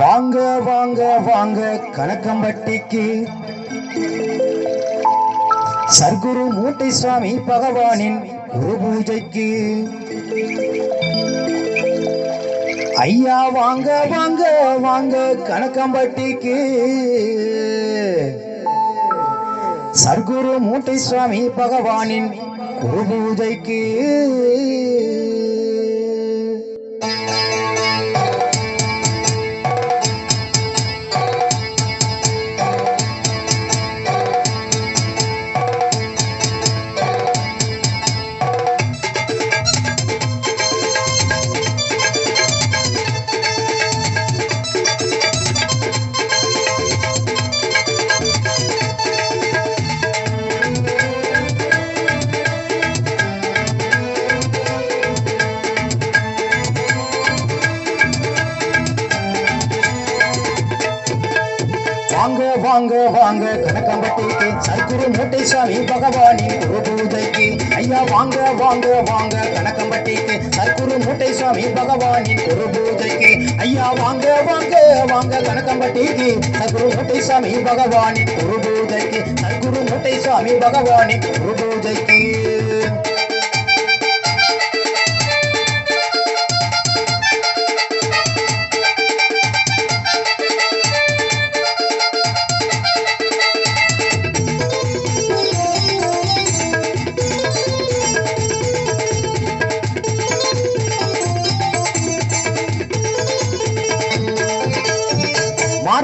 வாங்க வாங்க வாங்க கணக்கம்பட்டிக்கு சர்க்குரு மூட்டை சுவாமி பகவானின் குரு பூஜைக்கு. ஐயா வாங்க வாங்க வாங்க கணக்கம்பட்டிக்கு சர்க்குரு மூட்டை சுவாமி பகவானின் குரு பூஜைக்கு. வாங்க வாங்க. வாங்க கணக்கம்பட்டிக்கு சர்க்குரு மூட்டை சாமி பகவானின் குரு பூஜைக்கு. ஐயா வாங்க வாங்க வாங்க. கணக்கம்பட்டிக்கு சர்க்குரு மூட்டை சாமி பகவானின் குரு பூஜைக்கு. ஐயா வாங்க வாங்க வாங்க. கணக்கம்பட்டிக்கு சர்க்குரு மூட்டை சாமி பகவானின் குரு பூஜைக்கு. சர்க்குரு மூட்டை சாமி பகவானின் குரு பூஜைக்கு.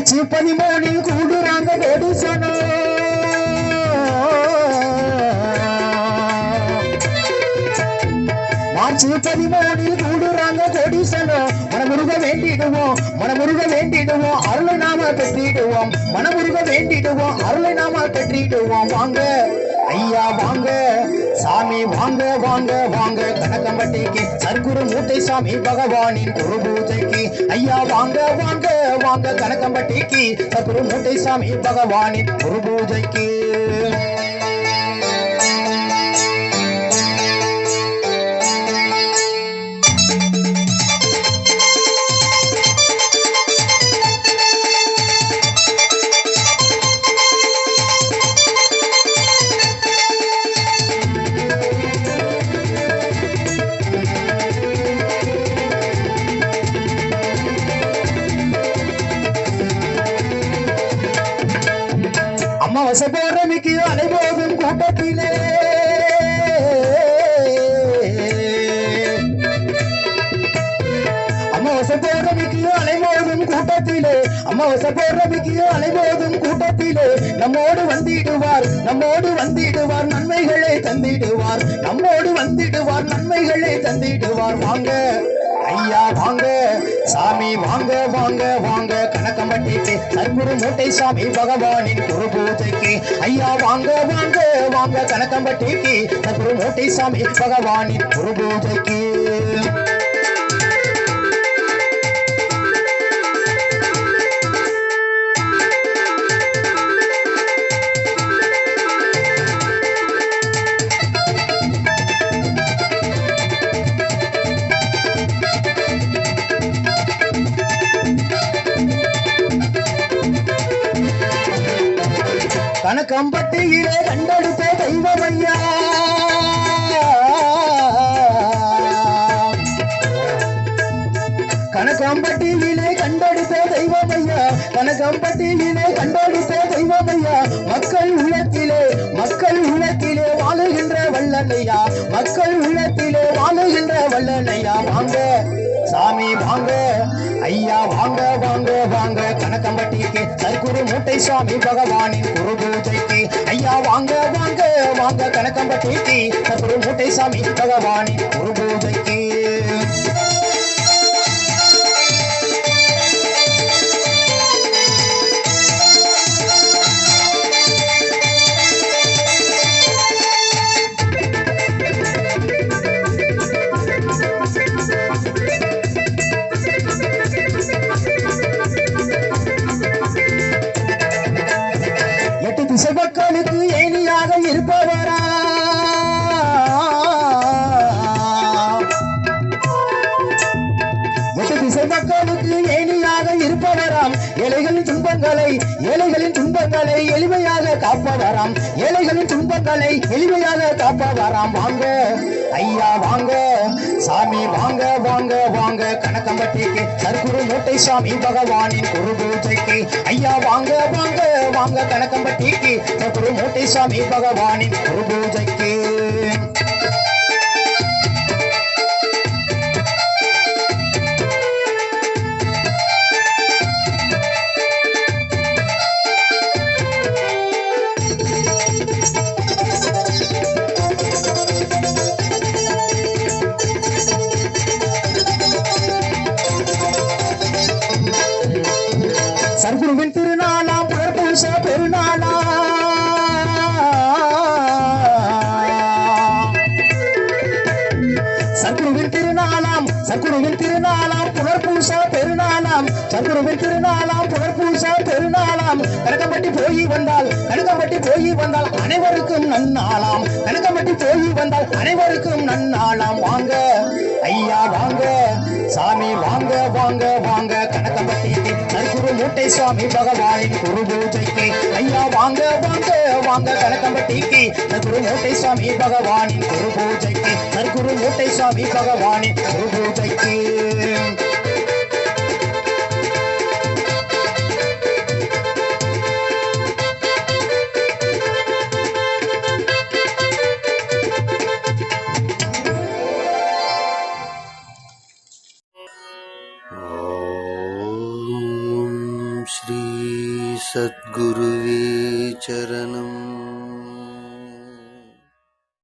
மார்ச் பதிமூணில் கூடுறாங்க கோடீசனம் மார்ச் பதிமூணில் கூடுறாங்க கோடீசனம் மனமுருக வேண்டிடுவோம் மனமுருக வேண்டிடுவோம் அருளை நாம பெற்றிடுவோம். மனமுருக வேண்டிடுவோம் அருளை நாம பெற்றிடுவோம். வாங்க. ஐயா வாங்க சாமி வாங்க வாங்க வாங்க. கனகம்பட்டிக்கு சர்க்குரு மூட்டை சாமி பகவானின் குரு பூஜைக்கு. ஐயா வாங்க வாங்க வாங்க. கனகம்பட்டிக்கு சர்க்குரு மூட்டை சாமி பகவானின் குரு பூஜைக்கு. அமாவாசை பௌர்ணமிக்கு அலைபோதும் கூட்டத்திலே. அமாவாசை பௌர்ணமிக்கு அலைபோதும் கூட்டத்திலே. அமாவாசை பௌர்ணமிக்கு அலைபோதும் கூட்டத்திலே. நம்மோடு வந்திடுவார் நம்மோடு வந்திடுவார் நன்மைகளை தந்திடுவார். நம்மோடு வந்திடுவார் நன்மைகளை தந்திடுவார். வாங்க. ஐயா வாங்க சாமி வாங்க வாங்க வாங்க. கணக்கம்பட்டிக்கு சர்க்குரு மூட்டை சாமி பகவானின் குரு பூஜைக்கு. ஐயா வாங்க வாங்க வாங்க. கணக்கம்பட்டிக்கு சர்க்குரு மூட்டை சாமி பகவானின் குரு பூஜைக்கு. கணக்கம்பட்டியிலே கண்டெடுத்த தெய்வமையா. கணக்கம்பட்டியிலே கண்டெடுத்த தெய்வமையா. கணக்கம்பட்டியிலே கண்டெடுத்த தெய்வமையா. மக்கள் உள்ளத்திலே மக்கள் உள்ளத்திலே வாழுகின்ற வல்லனையா மக்கள் உள்ளத்திலே வாழுகின்ற வல்லனையா வாங்க சாமி வாங்க ஐயா வாங்க வாங்க வாங்க. கணக்கம்பட்டிக்கு சர்க்குரு மூட்டை சாமி பகவானின் குரு பூஜைக்கு. ஐயா வாங்க வாங்க வாங்க கணக்கம்பட்டிக்கு சர்க்குரு மூட்டை சாமி பகவானின் குரு பூஜைக்கு. காப்பவராம் ஏழைகளின் துன்பங்களை ஏழைகளின் துன்பங்களை எளிமையாக காப்பவராம். ஏழைகளின் துன்பங்களை எளிமையாக காப்பவராம். வாங்க ஐயா வாங்க சாமி வாங்க வாங்க வாங்க. கணக்கம்பட்டிக்கு சர்க்குரு மூட்டை சாமி பகவானின் குரு பூஜைக்கு. ஐயா வாங்க வாங்க வாங்க. கணக்கம்பட்டிக்கு சர்க்குரு மூட்டை சாமி பகவானின் குரு பூஜைக்கு. சர்க்குருவின் திருநாளாம் சர்க்குருவின் திருநாளாம் புனர்பூச பெருநாளாம். சர்க்குருவின் திருநாளாம் புனர்பூச பெருநாளாம். கணக்கம்பட்டி போய் வந்தால் கணக்கம்பட்டி போய் வந்தால் அனைவருக்கும் நன்னாளாம். கணக்கம்பட்டி போய் வந்தால் அனைவருக்கும் நன்னாளாம். வாங்க ஐயா வாங்க. சாமி வாங்க வாங்க வாங்க. கணக்கம்பட்டிக்கு நற்குரு மூட்டை சுவாமி பகவானின் குரு பூஜைக்கு. ஐயா வாங்க வாங்க வாங்க. கணக்கம்பட்டிக்கு நற்குரு மூட்டை சுவாமி பகவானின் குரு பூஜைக்கு. சர்க்குரு சாமி சுவாமி பகவானின் பூஜைக்கு